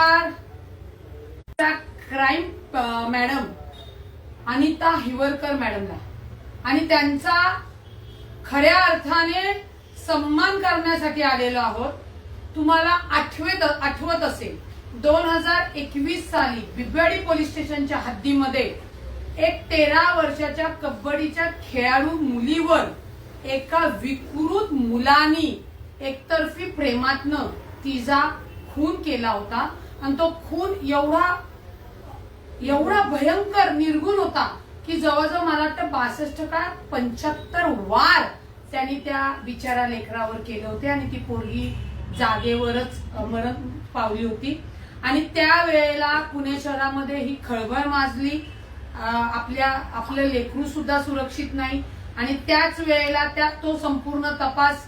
नमस्कार. Crime madam Anita Hiwarkar मॅडमला आणि त्यांचा खऱ्या अर्थाने सन्मान करण्यासाठी आलेलो आहोत. तुम्हाला आठवत आठवत असेल दोन हजार एकवीस साली बिबवाडी पोलीस स्टेशनच्या हद्दीमध्ये एक तेरा वर्षाच्या कबड्डीच्या खेळाडू मुलीवर एका विकृत मुलानी एकतर्फी प्रेमातनं तिचा खून केला होता. आणि तो खून एवढा एवढा भयंकर निर्गुण होता की जवळजवळ मला वाटतं बासष्ट का पंच्याहत्तर वार त्यांनी त्या बिचारा लेकरावर केले होते आणि ती पोरगी जागेवरच मरण पावली होती. आणि त्या वेळेला पुणे शहरामध्ये ही खळबळ माजली. आपल्या आपलं लेकरू सुद्धा सुरक्षित नाही. आणि त्याच वेळेला त्या तो संपूर्ण तपास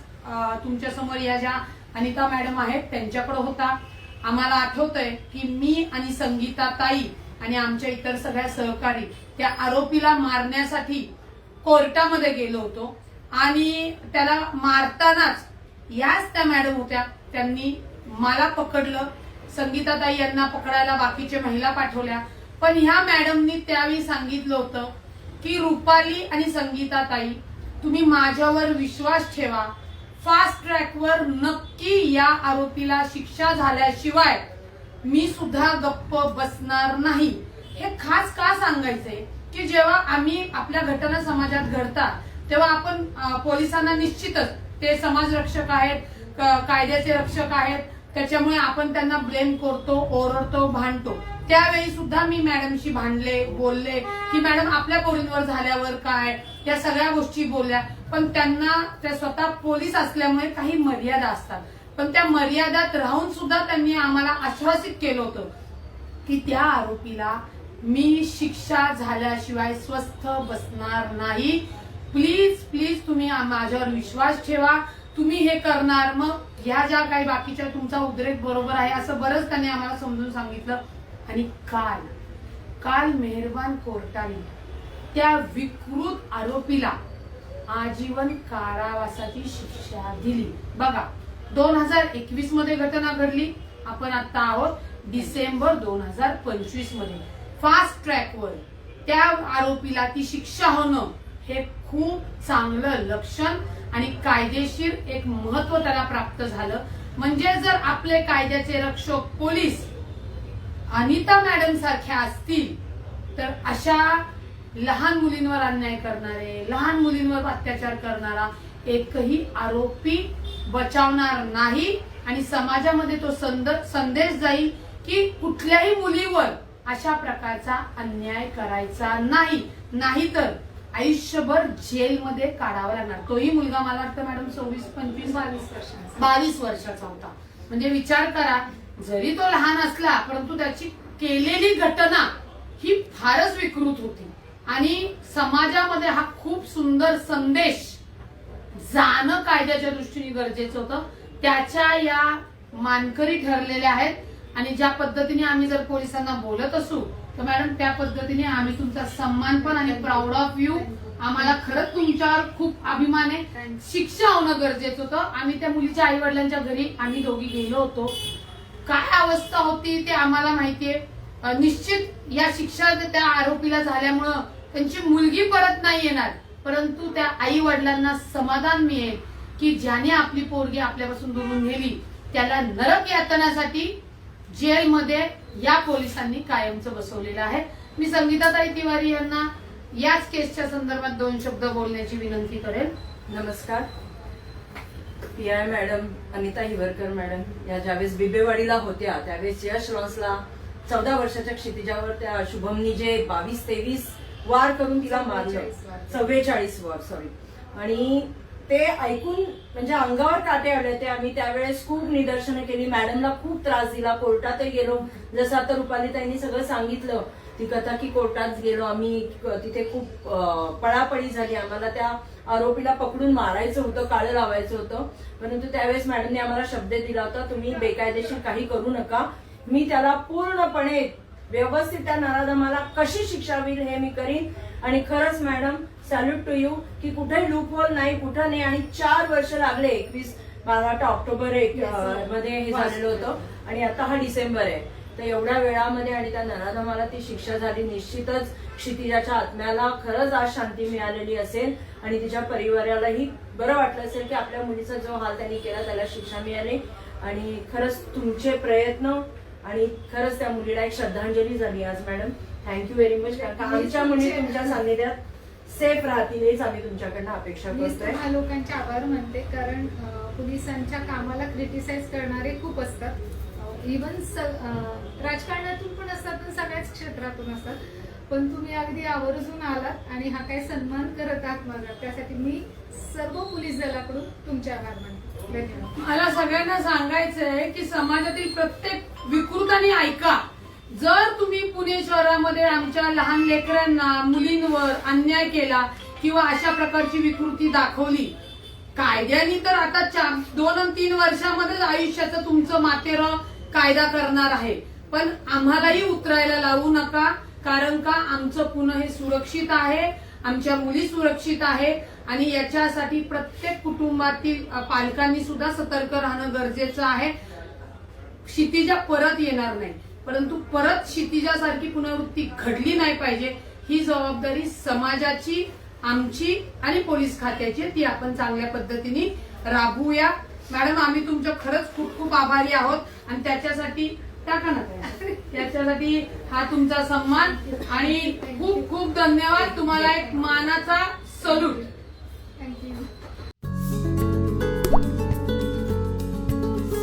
तुमच्यासमोर या ज्या अनिता मॅडम आहेत त्यांच्याकडे होता. आम्हाला आठवतंय की मी आणि संगीता ताई आणि आमच्या इतर सगळ्या सहकारी त्या आरोपीला मारण्यासाठी कोर्टामध्ये गेलो होतो. आणि त्याला मारतानाच याच त्या मॅडम होत्या. त्यांनी मला पकडलं. संगीताताई यांना पकडायला बाकीच्या महिला पाठवल्या. पण ह्या मॅडमनी त्यावेळी सांगितलं होतं की रुपाली आणि संगीताताई तुम्ही माझ्यावर विश्वास ठेवा. फास्ट ट्रॅकवर नक्की या आरोपीला शिक्षा झाल्याशिवाय मी सुद्धा गप्प बसणार नाही. हे खास का सांगायचंय? की जेव्हा आम्ही आपल्या घटना समाजात घडतात तेव्हा आपण पोलिसांना निश्चितच ते समाजरक्षक आहेत कायद्याचे रक्षक आहेत त्याच्यामुळे आपण त्यांना ब्लेम करतो ओरडतो भांडतो. त्यावेळी सुद्धा मी मॅडमशी भांडले बोलले की मॅडम आपल्या पोरींवर झाल्यावर काय? या सगळ्या गोष्टी बोलल्या. पण त्यांना त्या स्वतः पोलीस असल्यामुळे काही मर्यादा असतात. पण त्या मर्यादात राहून सुद्धा त्यांनी आम्हाला आश्वासित केलं होतं की त्या आरोपीला मी शिक्षा झाल्याशिवाय स्वस्थ बसणार नाही. प्लीज प्लीज तुम्ही माझ्यावर विश्वास ठेवा. तुम्ही हे करणार मग ह्या ज्या काही बाकीच्या तुमचा उद्रेक बरोबर आहे असं बरंच त्यांनी आम्हाला समजून सांगितलं. आणि काल काल मेहरबान कोर्टाने त्या विकृत आरोपीला आजीवन कारावासाची शिक्षा दिली. बघा दोन हजार एकवीसमध्ये घटना घडली. आपण आता आहोत डिसेंबर दोन हजार पंचवीसमध्ये फास्ट ट्रॅकवर त्या आरोपीला ती शिक्षा होणं हे खूप चांगलं लक्षण आणि कायदेशीर एक महत्त्व त्याला प्राप्त झालं. म्हणजे जर आपले कायद्याचे रक्षक पोलीस अनिता मॅडम सारख्या असतील तर अशा लहान मुलींवर अन्याय करणारे लहान मुलींवर अत्याचार करणारा एकही आरोपी बचावणार नाही. आणि समाजामध्ये तो संदेश जाईल की कुठल्याही मुलीवर अशा प्रकारचा अन्याय करायचा नाही. नाहीतर आयुष्यभर जेलमध्ये काढावा लागणार. तोही मुलगा मला वाटतं मॅडम सव्वीस पंचवीस बावीस वर्षाचा. बावीस वर्षाचा होता. म्हणजे विचार करा जरी तो लहान असला परंतु त्याची केलेली घटना ही फारच विकृत होती. आणि समाजामध्ये हा खूप सुंदर संदेश जाणं कायद्याच्या दृष्टीने गरजेचं होतं. त्याच्या या मानकरी ठरलेल्या आहेत. आणि ज्या पद्धतीने आम्ही जर पोलिसांना बोलत असू तर मॅडम त्या पद्धतीने आम्ही तुमचा सन्मान पण आणि प्राऊड ऑफ यू आम्हाला खरंच तुमच्यावर खूप अभिमान आहे. शिक्षा होणं गरजेचं होतं. आम्ही त्या मुलीच्या आई वडिलांच्या घरी आम्ही दोघी गेलो होतो. काय अवस्था होती ते आम्हाला माहितीये निश्चित या शिक्षा त्या आरोपीला झाल्यामुळं त्यांची मुलगी परत नाही येणार. परंतु त्या आई वडिलांना समाधान मिळेल की ज्याने आपली पोरगी आपल्यापासून दुरून नेली त्याला नरक यातनासाठी जेलमध्ये या पोलिसांनी कायमचं बसवलेलं आहे. मी संगीताताई तिवारी यांना याच केसच्या संदर्भात दोन शब्द बोलण्याची विनंती करेल नमस्कार. P I madam Anita Hivarkar madam या ज्यावेळेस बिबेवाडीला होत्या त्यावेळेस यश लॉन्सला चौदा वर्षाच्या क्षितिजावर त्या शुभमनी जे बावीस तेवीस वार करून तिला मारलं. 44 वार. चव्वेचाळीस वार सॉरी आणि ते ऐकून म्हणजे अंगावर काटे आले ते आम्ही त्यावेळेस खूप निदर्शनं केली. मॅडमला खूप त्रास दिला. कोर्टातही गेलो. जसं आता रुपालीताईंनी सगळं सांगितलं ती कथा की कोर्टात गेलो आम्ही तिथे खूप पळापळी झाली. आम्हाला त्या आरोपीला पकडून मारायचं होतं काळं लावायचं होतं. परंतु त्यावेळेस मॅडमने आम्हाला शब्द दिला होता तुम्ही बेकायदेशीर काही करू नका. मी त्याला पूर्णपणे व्यवस्थित त्या नराधमाला कशी शिक्षा होईल हे मी करीन. आणि खरंच मॅडम सॅल्यूट टू यू की कुठेही लूपहोल नाही कुठं नाही. आणि चार वर्ष लागले एकवीस मला वाटतं ऑक्टोबर एक मध्ये हे झालेलं होतं. आणि आता हा डिसेंबर आहे. तर एवढ्या वेळामध्ये आणि त्या नराधमाला ती शिक्षा झाली. निश्चितच क्षितिजाच्या आत्म्याला खरंच आज शांती मिळालेली असेल. आणि तिच्या परिवारालाही बरं वाटलं असेल की आपल्या मुलीचा जो हाल त्यांनी केला त्याला शिक्षा मिळाली. आणि खरंच तुमचे प्रयत्न आणि खरंच त्या मुलीला एक श्रद्धांजली झाली आज मॅडम. थँक्यू व्हेरी मच आमच्या मुली तुमच्या सान्निध्यात सेफ राहतील हेच आम्ही तुमच्याकडनं अपेक्षा करतोय. तुम्हा लोकांचे आभार मानते कारण पोलिसांच्या कामाला क्रिटिसाइज करणारे खूप असतात. इवन राजकारणातून पण असतात आणि सगळ्याच क्षेत्रातून असतात. पण तुम्ही अगदी आवर्जून आलात आणि हा काही सन्मान करत आहात माझा. त्यासाठी मी सर्व पोलीस दलाकडून तुमचे आभार मानते. धन्यवाद. मला सगळ्यांना सांगायचं आहे की समाजातील प्रत्येक विकृताने ऐका. जर तुम्ही पुणे शहरामध्ये आमच्या लहान लेकरांना मुलींवर अन्याय केला किंवा अशा प्रकारची विकृती दाखवली कायद्याने तर आता चार दोन आणि तीन वर्षामध्येच आयुष्याचं तुमचं मातेर कायदा करणार आहे. पण आम्हालाही उतरायला लावू नका कारण का आमचं पुणे हे सुरक्षित आहे आमच्या मुली सुरक्षित आहे आणि याच्यासाठी प्रत्येक कुटुंबातील पालकांनी सुद्धा सतर्क राहणं गरजेचं आहे. क्षितिजा परत येणार नाही. परंतु परत क्षितिजासारखी पुनरावृत्ती घडली नाही पाहिजे. ही जबाबदारी समाजाची आमची आणि पोलीस खात्याची ती आपण चांगल्या पद्धतीने राबवूया. मॅडम आम्ही तुमच्या खरंच खूप खूप आभारी आहोत. आणि त्याच्यासाठी टाका ना त्याच्यासाठी हा तुमचा सन्मान. आणि खूप खूप धन्यवाद. तुम्हाला एक मानाचा सल्यूट.